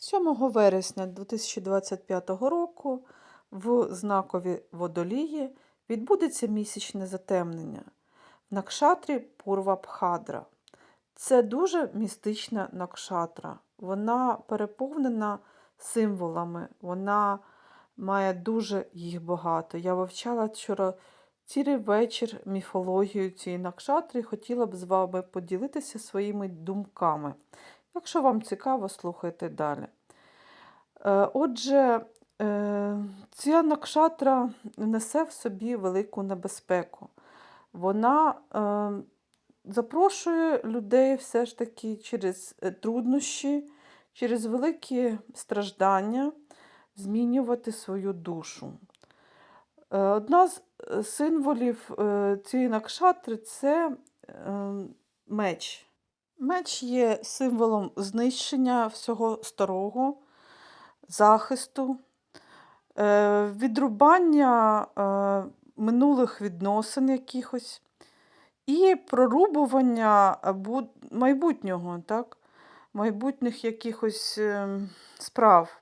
7 вересня 2025 року в знакові водолії відбудеться місячне затемнення в накшатрі Пурва Бхадра. Це дуже містична накшатра. Вона переповнена символами, вона має дуже їх багато. Я вивчала вчора цілий вечір міфологію цієї накшатри і хотіла б з вами поділитися своїми думками. Якщо вам цікаво, слухайте далі. Е, Отже, е, ця накшатра несе в собі велику небезпеку. Вона е, запрошує людей все ж таки через труднощі, через великі страждання змінювати свою душу. Одна з символів цієї накшатри це меч. Меч є символом знищення всього старого, захисту, е, відрубання е, минулих відносин якихось і прорубування майбутнього, так? майбутніх якихось е, справ.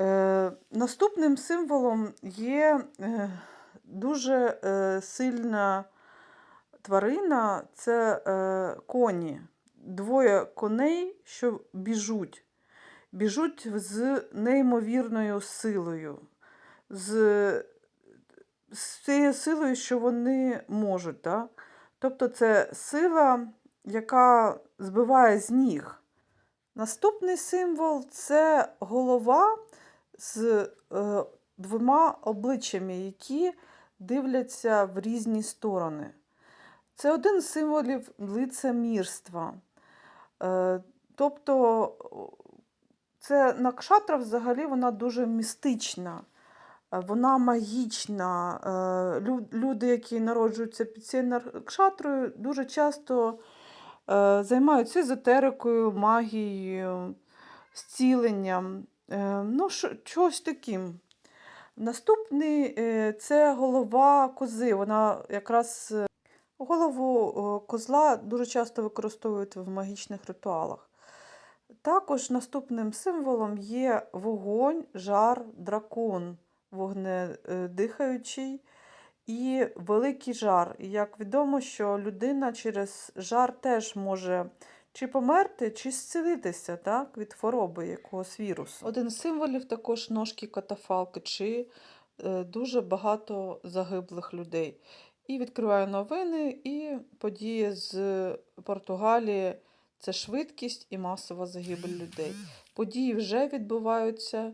Е, Наступним символом є дуже сильна тварина це е, коні. Двоє коней, що біжуть. Біжуть з неймовірною силою, з, з цією силою, що вони можуть. Так? Тобто це сила, яка збиває з ніг. Наступний символ це голова з е, двома обличчями, які дивляться в різні сторони. Це один з символів лицемірства. Е, тобто, це накшатра взагалі вона дуже містична, е, вона магічна. Е, люди, які народжуються під цією накшатрою, дуже часто займаються езотерикою, магією, зціленням, ну, чогось таким. Наступний це голова кози. Вона якраз голову е, козла дуже часто використовують в магічних ритуалах. Також наступним символом є вогонь, жар, дракон, вогнедихаючий і великий жар. Як відомо, що людина через жар теж може чи померти, чи зцілитися так, від хвороби якогось вірусу. Один з символів також ножки катафалки, чи е, дуже багато загиблих людей. І відкриваю новини, і події з Португалії це швидкість і масова загибель людей. Події вже відбуваються